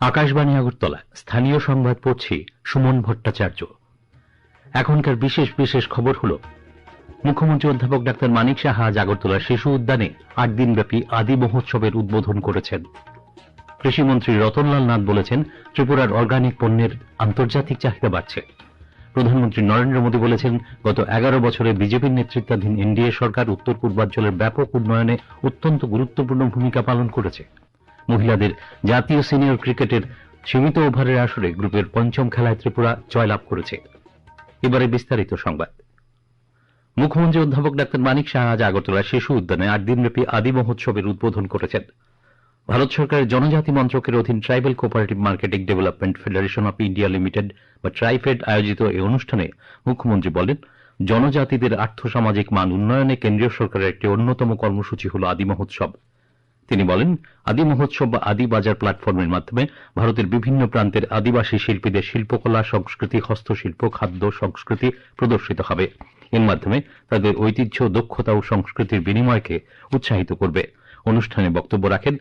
আকাশবাণী আগরতলা, স্থানীয় সংবাদ পড়ছি সুমন ভট্টাচার্য। এখনকার বিশেষ বিশেষ খবর হল, মুখ্যমন্ত্রী অধ্যাপক ডাক্তার মানিক সাহা আজ আগরতলা শিশু উদ্যানে আট দিনব্যাপী আদি মহোৎসবের উদ্বোধন করেছেন। কৃষিমন্ত্রী রতনলাল নাথ বলেছেন, ত্রিপুরার অর্গানিক পণ্যের আন্তর্জাতিক চাহিদা বাড়ছে। প্রধানমন্ত্রী নরেন্দ্র মোদী বলেছেন, গত এগারো বছরে বিজেপির নেতৃত্বাধীন এনডিএ সরকার উত্তর পূর্বাঞ্চলের ব্যাপক উন্নয়নে অত্যন্ত গুরুত্বপূর্ণ ভূমিকা পালন করেছে। মহিলাদের জাতীয় সিনিয়র ক্রিকেটের সীমিত ওভারের আসরে গ্রুপের পঞ্চম খেলায় ত্রিপুরা জয়লাভ করেছে। এবারে বিস্তারিত সংবাদ। মুখ্যমন্ত্রী অধ্যাপক ডাক্তার মানিক শাহ আজ আগরতলা শিশু উদ্যানে আট দিনব্যাপী আদি মহোৎসবের উদ্বোধন করেছেন। ভারত সরকারের জনজাতি মন্ত্রকের অধীন tribal cooperative marketing development federation of India limited বা ট্রাইফেড আয়োজিত এই অনুষ্ঠানে মুখ্যমন্ত্রী বলেন, জনজাতিদের আর্থসামাজিক মান উন্নয়নে কেন্দ্রীয় সরকারের একটি অন্যতম কর্মসূচি হল আদি মহোৎসব। তিনি বলেন, আদি মহোৎসব বা আদি বাজার প্ল্যাটফর্মের মাধ্যমে ভারতের বিভিন্ন প্রান্তের আদিবাসী শিল্পীদের শিল্পকলা, সংস্কৃতি, হস্তশিল্প, খাদ্য, সংস্কৃতি প্রদর্শিত হবে। এর মাধ্যমে তাদের ঐতিহ্য, দক্ষতা ও সংস্কৃতির বিনিময়কে উৎসাহিত করবে। অনুষ্ঠানে বক্তব্য রাখেন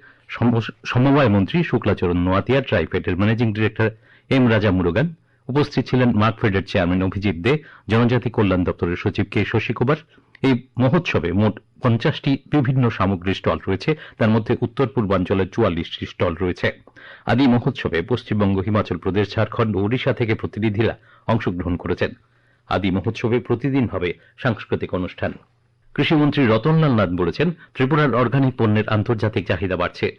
সমবায় মন্ত্রী Shuklacharan Noatia ট্রাইফেডের managing director M Raja Murugan, উপস্থিত ছিলেন মার্কফেডের চেয়ারম্যান অভিজিৎ দে, জনজাতি কল্যাণ দপ্তরের সচিব কে শশী কুমার এই মহোৎসবে মোট পঞ্চাশটি বিভিন্ন সামগ্রীর স্টল রয়েছে, তার মধ্যে উত্তর পূর্বাঞ্চলের চুয়াল্লিশটি স্টল রয়েছে। আদি মহোৎসবে পশ্চিমবঙ্গ, হিমাচল প্রদেশ, ঝাড়খণ্ড ও ওড়িশা থেকে প্রতিনিধিরা অংশগ্রহণ করেছেন। আদি মহোৎসবে প্রতিদিন হবে সাংস্কৃতিক অনুষ্ঠান। কৃষিমন্ত্রী রতনলাল নাথ বলেছেন, ত্রিপুরার অর্গানিক পণ্যের আন্তর্জাতিক চাহিদা বাড়ছে।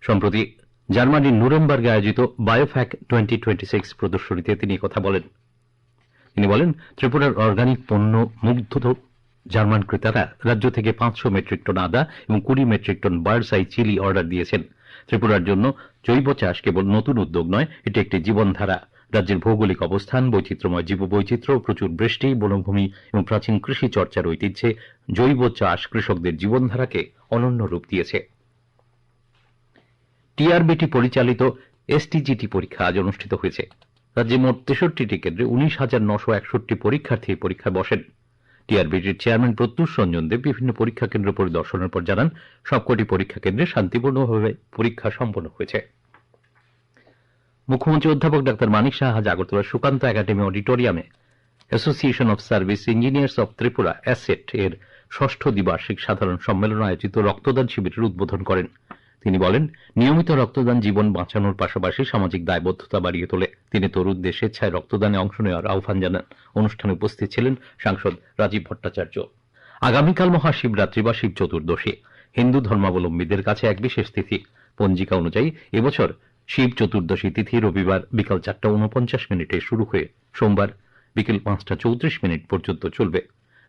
সম্প্রতি জার্মানির নুরেমবার্গে আয়োজিত বায়োফ্যাক টোয়েন্টি টোয়েন্টি সিক্স প্রদর্শনীতে তিনি কথা বলেন। তিনি বলেন, ত্রিপুরার অর্গানিক পণ্য মুগ্ধ জার্মান ক্রেতারা রাজ্য থেকে পাঁচশো মেট্রিক টন আদা এবং কুড়ি metric ton birds eye chilli order দিয়েছেন। ত্রিপুরার জন্য জৈব চাষ কেবল নতুন উদ্যোগ নয়, এটি একটি জীবনধারা। রাজ্যের ভৌগোলিক অবস্থান, বৈচিত্র্যময় জীববৈচিত্র্য, প্রচুর বৃষ্টি, বনভূমি এবং প্রাচীন কৃষি চর্চার ঐতিহ্যে জৈব চাষ কৃষকদের জীবনধারাকে অনন্য রূপ দিয়েছে। টিআরবিটি পরিচালিত এসটিজিটি পরীক্ষা আজ অনুষ্ঠিত হয়েছে। রাজ্যে মোট তেষট্টিটি কেন্দ্রে উনিশ হাজার নশো একষট্টি পরীক্ষার্থী পরীক্ষায় বসেন। টিআরবিটির চেয়ারম্যান প্রত্যুষ রঞ্জন দেব বিভিন্ন পরীক্ষা কেন্দ্র পরিদর্শনের পর জানান, সবকটি পরীক্ষা কেন্দ্রে শান্তিপূর্ণভাবে পরীক্ষা সম্পন্ন হয়েছে। মুখ্যমন্ত্রী অধ্যাপক ডাক্তার মানিক সাহা আজ আগরতলার সুকান্ত একাডেমি অডিটোরিয়ামে association of service engineers of Tripura, ASSET, এর ষষ্ঠ দ্বিবার্ষিক সাধারণ সম্মেলন আয়োজিত রক্তদান শিবিরের উদ্বোধন করেন। তিনি বলেন, নিয়মিত রক্তদান জীবন বাঁচানোর পাশাপাশি সামাজিক দায়বদ্ধতা বাড়িয়ে তোলে। তিনি তরুণদের স্বেচ্ছায় রক্তদানে অংশ নেওয়ার আহ্বান জানান। অনুষ্ঠানে উপস্থিত ছিলেন সাংসদ রাজীব ভট্টাচার্য। আগামীকাল মহাশিবরাত্রি বা শিব চতুর্দশী। হিন্দু ধর্মাবলম্বীদের কাছে এক বিশেষ তিথি। পঞ্জিকা অনুযায়ী এবছর শিব চতুর্দশী তিথি রবিবার বিকাল চারটা উনপঞ্চাশ মিনিটে শুরু হয়ে সোমবার বিকেল পাঁচটা চৌত্রিশ মিনিট পর্যন্ত চলবে।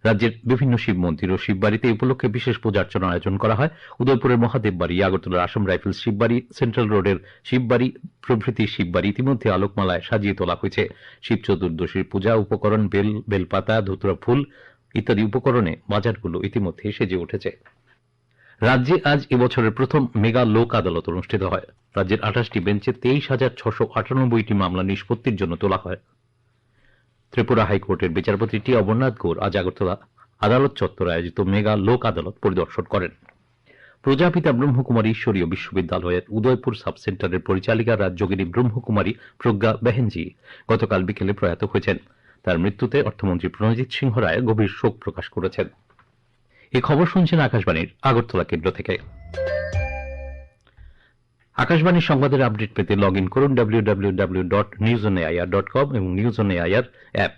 রাজ্যের বিভিন্ন শিব মন্দির ও শিববাড়িতে এই উপলক্ষে বিশেষ পূজার্চনা আয়োজন করা হয়। উদয়পুরের মহাদেব বাড়ি আগরতলার আসাম রাইফেলস শিববাড়ি, সেন্ট্রাল রোডের শিববাড়ি, প্রভৃতি শিববাড়ি ইতিমধ্যে আলোকমালায় সাজিয়ে তোলা হয়েছে। শিব চতুর্দশীর পূজা, উপকরণ, বেল, বেলপাতা, ধুতরা ফুল ইত্যাদি উপকরণে বাজারগুলো ইতিমধ্যে সেজে উঠেছে। রাজ্যে আজ এবছরের প্রথম মেগা লোক আদালত অনুষ্ঠিত হয়। রাজ্যের আঠাশটি বেঞ্চে তেইশ হাজার ছশো আটানব্বইটি মামলা নিষ্পত্তির জন্য তোলা হয়। ত্রিপুরা হাইকোর্টের বিচারপতি টি. অমরনাথ গৌর আজ আগরতলা আদালত চত্বরে আয়োজিত মেগা লোক আদালত পরিদর্শন করেন। প্রজাপিতা ব্রহ্মকুমারী ঈশ্বরীয় বিশ্ববিদ্যালয়ের উদয়পুর সাব সেন্টারের পরিচালিকা রাজ্যগিনী ব্রহ্মকুমারী প্রজ্ঞা বেহেনজি গতকাল বিকেলে প্রয়াত হয়েছেন। তার মৃত্যুতে অর্থমন্ত্রী প্রণজিৎ সিংহ রায় গভীর শোক প্রকাশ করেছেন। এই খবর শুনছেন আকাশবাণীর আগরতলা কেন্দ্র থেকে। আকাশবাণীর সংবাদের আপডেট পেতে লগ ইন করুন কম এবং নিউজ অন এআইআর অ্যাপ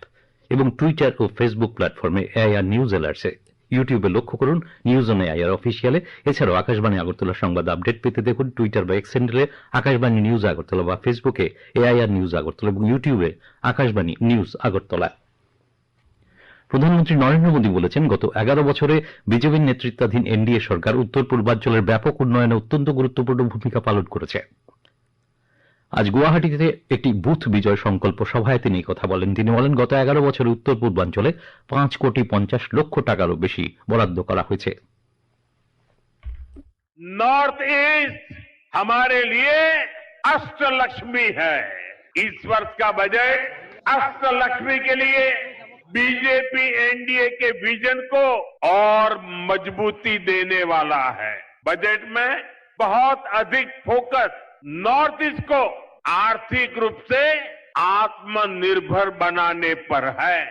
এবং টুইটার ও ফেসবুক প্ল্যাটফর্মে এআইআর নিউজ অ্যালার্টসে ইউটিউবে লক্ষ্য করুন নিউজ অন এআইআর অফিসিয়ালে এছাড়াও আকাশবাণী আগরতলা সংবাদ আপডেট পেতে দেখুন টুইটার বা এক্স আকাশবাণী নিউজ আগরতলা বা ফেসবুকে এআইআর নিউজ আগরতলা এবং ইউটিউবে আকাশবাণী নিউজ আগরতলা। প্রধানমন্ত্রী নরেন্দ্র মোদী বলেছেন গত এগারো বছরে বিজেপির নেতৃত্বাধীন এনডিএ সরকার উত্তর পূর্বাঞ্চলের ব্যাপক উন্নয়নে অত্যন্ত গুরুত্বপূর্ণ ভূমিকা পালন করেছে আজ গুয়াহাটিতে একটি বুথ বিজয় সংকল্প সভায় তিনি এই কথা বলেন তিনি বলেন গত এগারো বছরে উত্তর পূর্বাঞ্চলে পাঁচ কোটি পঞ্চাশ লক্ষ টাকারও বেশি বরাদ্দ করা হয়েছে नॉर्थ ईस्ट हमारे लिए अष्ट लक्ष्मी है इस वर्ष का बजट अष्ट लक्ष्मी के लिए बीजेपी एनडीए के विजन को और मजबूती देने वाला है। बजट में बहुत अधिक फोकस नॉर्थ ईस्ट को आर्थिक रूप से आत्मनिर्भर बनाने पर है।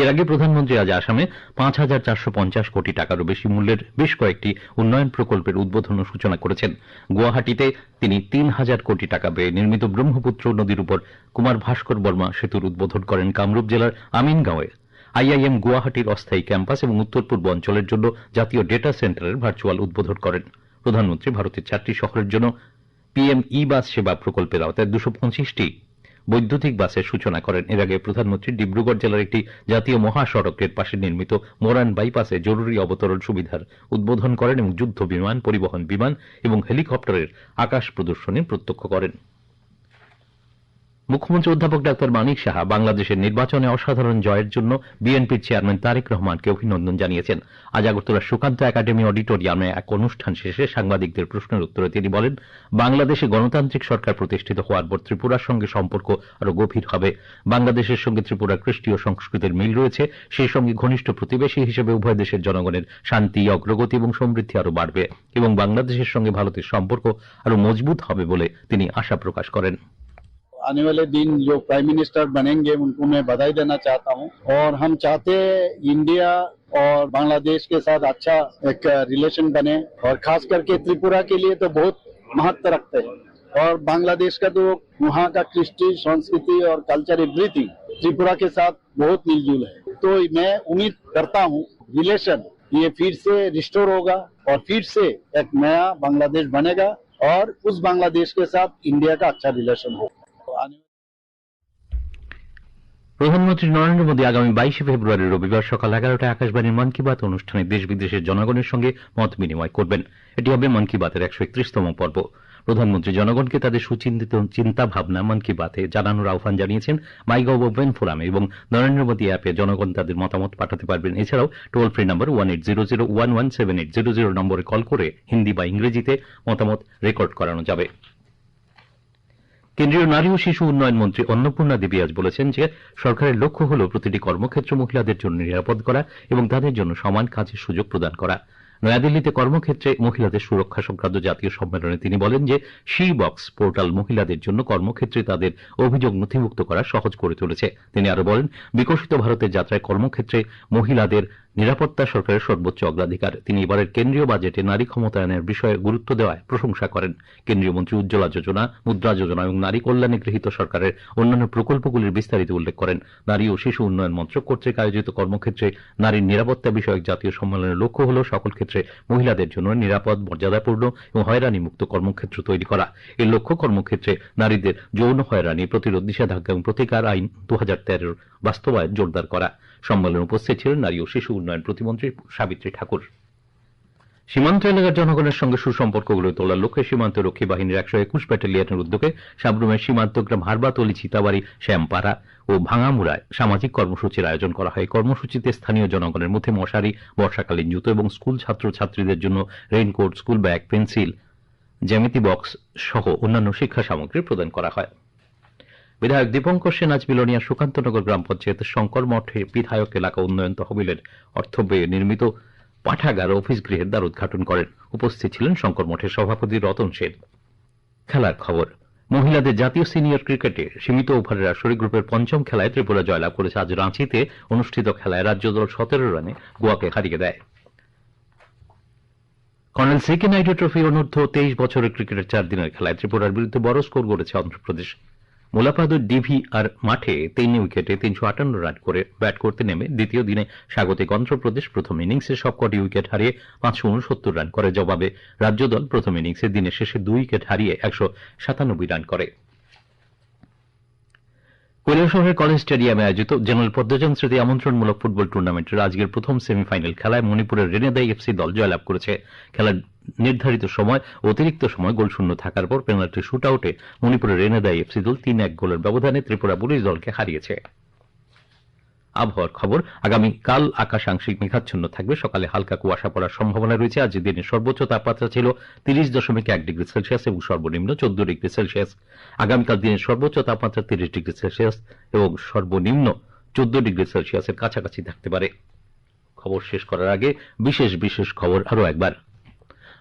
এর আগে প্রধানমন্ত্রী আজ আসামে পাঁচ হাজার চারশো পঞ্চাশ কোটি টাকারও বেশি মূল্যের বেশ কয়েকটি উন্নয়ন প্রকল্পের উদ্বোধন ও সূচনা করেছেন। গুয়াহাটিতে তিনি তিন হাজার কোটি টাকা ব্যয়ে নির্মিত ব্রহ্মপুত্র নদীর উপর কুমার ভাস্কর বর্মা সেতুর উদ্বোধন করেন কামরূপ জেলার আমিনগাঁওয়ে। আইআইএম গুয়াহাটির অস্থায়ী ক্যাম্পাস এবং উত্তর পূর্ব অঞ্চলের জন্য জাতীয় ডেটা সেন্টারের ভার্চুয়াল উদ্বোধন করেন। প্রধানমন্ত্রী ভারতের চারটি শহরের জন্য পিএম ই বাস সেবা প্রকল্পের আওতায় দুশো পঁচিশটি বৈদ্যুতিক বাসের সূচনা করেন। এর আগে প্রধানমন্ত্রী ডিব্রুগড় জেলার একটি জাতীয় মহাসড়কের পাশে নির্মিত মোরান বাইপাসে জরুরি অবতরণ সুবিধার উদ্বোধন করেন এবং যুদ্ধ বিমান, পরিবহন বিমান এবং হেলিকপ্টারের আকাশ প্রদর্শনী প্রত্যক্ষ করেন। মুখ্যমন্ত্রী অধ্যাপক ডাক্তার মানিক সাহা বাংলাদেশের নির্বাচনে অসাধারণ জয়ের জন্য বিএনপির চেয়ারম্যান তারেক রহমানকে অভিনন্দন জানিয়েছেন। আজ আগরতলার সুকান্ত একাডেমি অডিটোরিয়ামে এক অনুষ্ঠান শেষে সাংবাদিকদের প্রশ্নের উত্তরে তিনি বলেন, বাংলাদেশে গণতান্ত্রিক সরকার প্রতিষ্ঠিত হওয়ার পর ত্রিপুরার সঙ্গে সম্পর্ক আরও গভীর হবে। বাংলাদেশের সঙ্গে ত্রিপুরার কৃষ্টি ও সংস্কৃতির মিল রয়েছে, সেই সঙ্গে ঘনিষ্ঠ প্রতিবেশী হিসেবে উভয় দেশের জনগণের শান্তি, অগ্রগতি এবং সমৃদ্ধি আরও বাড়বে এবং বাংলাদেশের সঙ্গে ভারতের সম্পর্ক আরও মজবুত হবে বলে তিনি আশা প্রকাশ করেন। आने वाले दिन जो प्राइम मिनिस्टर बनेंगे, उनको मैं बधाई देना चाहता हूँ। और हम चाहते हैं इंडिया और बांग्लादेश के साथ अच्छा एक रिलेशन बने और खास करके त्रिपुरा के लिए तो बहुत महत्व रखते हैं। और बांग्लादेश का तो वहाँ का कृष्टि संस्कृति और कल्चर एवरीथिंग त्रिपुरा के साथ बहुत मिलजुल है। तो मैं उम्मीद करता हूँ रिलेशन ये फिर से रिस्टोर होगा और फिर से एक नया बांग्लादेश बनेगा और उस बांग्लादेश के साथ इंडिया का अच्छा रिलेशन होगा। প্রধানমন্ত্রী নরেন্দ্র মোদী আগামী বাইশে ফেব্রুয়ারি রবিবার সকাল এগারোটায় আকাশবাণীর মন কি বাত অনুষ্ঠানে দেশ বিদেশের জনগণের সঙ্গে মত বিনিময় করবেন। এটি হবে মন কি বাতের একশো একত্রিশতম পর্ব। প্রধানমন্ত্রী জনগণকে তাদের সুচিন্তিত চিন্তা ভাবনা মন কি বাতে জানানোর আহ্বান জানিয়েছেন মাইগভ ওপেন ফোরামে এবং নরেন্দ্র মোদী অ্যাপে জনগণ তাদের মতামত পাঠাতে পারবেন। এছাড়াও toll free number one eight zero zero one one seven eight zero zero নম্বরে কল করে হিন্দি বা ইংরেজিতে মতামত রেকর্ড করানো যাবে। কেন্দ্রীয় নারী ও শিশু উন্নয়ন মন্ত্রী অন্নপূর্ণা দেবী আজ বলেছেন যে, সরকারের লক্ষ্য হল প্রতিটি কর্মক্ষেত্র মহিলাদের জন্য নিরাপদ করা এবং তাদের জন্য সমান কাজের সুযোগ প্রদান করা। নয়াদিল্লিতে কর্মক্ষেত্রে মহিলাদের সুরক্ষা সংক্রান্ত জাতীয় সম্মেলনে তিনি বলেন যে শি বক্স পোর্টাল মহিলাদের জন্য কর্মক্ষেত্রে তাদের অভিযোগ নথিভুক্ত করা সহজ করে তুলেছে। তিনি আরও বলেন, বিকশিত ভারতের যাত্রায় কর্মক্ষেত্রে মহিলাদের নিরাপত্তা সরকারের সর্বোচ্চ অগ্রাধিকার। তিনি এবারের কেন্দ্রীয় বাজেটে নারী ক্ষমতায়নের বিষয়ে গুরুত্ব দেওয়ায় প্রশংসা করেন। কেন্দ্রীয় মন্ত্রী উজ্জ্বলা যোজনা, মুদ্রা যোজনা এবং নারী কল্যাণে গৃহীত সরকারের অন্যান্য প্রকল্পগুলির বিস্তারিত উল্লেখ করেন। নারী ও শিশু উন্নয়ন মন্ত্রক কর্তৃক আয়োজিত কর্মক্ষেত্রে নারীর নিরাপত্তা বিষয়ক জাতীয় সম্মেলনের লক্ষ্য হল সকল ক্ষেত্রে মহিলাদের জন্য নিরাপদ, মর্যাদাপূর্ণ এবং হয়রানি মুক্ত কর্মক্ষেত্র তৈরি করা। এর লক্ষ্য কর্মক্ষেত্রে নারীদের যৌন হয়রানি, প্রতিরোধ নিষেধাজ্ঞা এবং প্রতিকার আইন দু হাজার তেরোর বাস্তবায়ন জোরদার করা। সম্মেলনে উপস্থিত ছিলেন নারী ও শিশু উন্নয়ন প্রতিমন্ত্রী সাবিত্রী ঠাকুর। সীমান্ত এলাকার জনগণের সঙ্গে সুসম্পর্ক গড়ে তোলার লক্ষ্যে সীমান্ত রক্ষী বাহিনীর একশো একুশ ব্যাটালিয়নের উদ্যোগে সাবরুমের সীমান্তগ্রাম হারবাতলি চিতাবাড়ি, শ্যামপাড়া ও ভাঙামুড়ায় সামাজিক কর্মসূচির আয়োজন করা হয়। কর্মসূচিতে স্থানীয় জনগণের মধ্যে মশারি, বর্ষাকালীন জুতো এবং স্কুল ছাত্রছাত্রীদের জন্য রেইনকোট, স্কুল ব্যাগ, পেন্সিল, জ্যামিতি বক্স সহ অন্যান্য শিক্ষা সামগ্রী প্রদান করা হয়। বিধায়ক দীপঙ্কর সেন আজ বিলোনিয়া সুকান্তনগর গ্রাম পঞ্চায়েতের শঙ্কর মঠে বিধায়ক এলাকা উন্নয়ন তহবিলের অর্থ ব্যয়ে নির্মিত পাঠাগার অফিস গৃহের দ্বার উদ্ঘাটন করেন। উপস্থিত ছিলেন শঙ্কর মঠের সভাপতি রতন সেন। খেলার খবর, মহিলাদের জাতীয় সিনিয়র ক্রিকেটে সীমিত ওভারের আসরে গ্রুপের পঞ্চম খেলায় ত্রিপুরা জয়লাভ করেছে। আজ রাঁচিতে অনুষ্ঠিত খেলায় রাজ্য দল সতেরো রানে গোয়াকে হারিয়ে দেয়। কর্নেল সিকে নাইডু ট্রফি অনূর্ধ্ব তেইশ বছরের ক্রিকেটের চার দিনের খেলায় ত্রিপুরার বিরুদ্ধে বড় স্কোর করেছে অন্ধ্রপ্রদেশ। মোলাপাদুর ডিভি আর মাঠে তিন উইকেটে তিনশো আটান্ন রান করে ব্যাট করতে নেমে দ্বিতীয় দিনে স্বাগতিক অন্ধ্রপ্রদেশ প্রথম ইনিংসে সবকটি উইকেট হারিয়ে পাঁচশো উনসত্তর রান করে। জবাবে রাজ্য দল প্রথম ইনিংসে দিনের শেষে দুই উইকেট হারিয়ে একশো সাতানব্বই রান করে। কৈলাসহরের কলেজ স্টেডিয়ামে আয়োজিত জেনারেল পদ্মজন স্মৃতি আমন্ত্রণমূলক ফুটবল টুর্নামেন্টের আজকের প্রথম সেমিফাইনাল খেলায় মণিপুরের রেনেদাই এফসি দল জয়লাভ করেছে। খেলার নির্ধারিত সময়, অতিরিক্ত সময় গোলশূন্য থাকার পর পেনাল্টি শুট আউটে মণিপুরের রেনেদাই এফসি দল তিন এক গোলের ব্যবধানে ত্রিপুরা পুলিশ দলকে হারিয়েছে। আবহাওয়ার খবর। আগামী কাল আকাশ আংশিক মেঘাচ্ছন্ন থাকবে। সকালে হালকা কুয়াশা পড়ার সম্ভাবনা রয়েছে। আজ দিনের সর্বোচ্চ তাপমাত্রা ছিল তিরিশ দশমিক এক ডিগ্রি সেলসিয়াস এবং সর্বনিম্ন চোদ্দ ডিগ্রি সেলসিয়াস। আগামীকাল দিনের সর্বোচ্চ তাপমাত্রা তিরিশ ডিগ্রি সেলসিয়াস এবং সর্বনিম্ন চোদ্দ ডিগ্রি সেলসিয়াসের কাছাকাছি থাকতে পারে। খবর শেষ করার আগে বিশেষ বিশেষ খবর আরও একবার।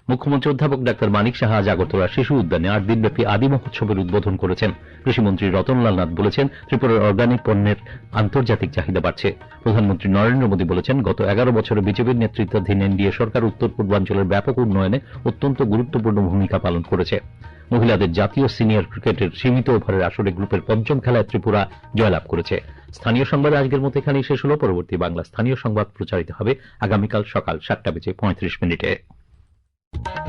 মুখ্যমন্ত্রী অধ্যাপক ডাক্তার মানিক সাহা আজ আগরতলা শিশু উদ্যানে আট দিনব্যাপী আদি মহোৎসবের উদ্বোধন করেছেন। কৃষিমন্ত্রী রতনলাল নাথ বলেছেন, ত্রিপুরার অর্গানিক পণ্যের আন্তর্জাতিক চাহিদা বাড়ছে। প্রধানমন্ত্রী নরেন্দ্র মোদী বলেছেন, গত এগারো বছরে বিজেপির নেতৃত্বাধীন এনডিএ সরকার উত্তর পূর্বাঞ্চলের ব্যাপক উন্নয়নে অত্যন্ত গুরুত্বপূর্ণ ভূমিকা পালন করেছে। মহিলাদের জাতীয় সিনিয়র ক্রিকেটের সীমিত ওভারের আসরে গ্রুপের পঞ্চম খেলায় ত্রিপুরা জয়লাভ করেছে। স্থানীয় সংবাদ আজকের মতো এখানেই শেষ হল। পরবর্তী বাংলা স্থানীয় সংবাদ প্রচারিত হবে আগামীকাল সকাল সাতটা বেজে পঁয়ত্রিশ মিনিটে।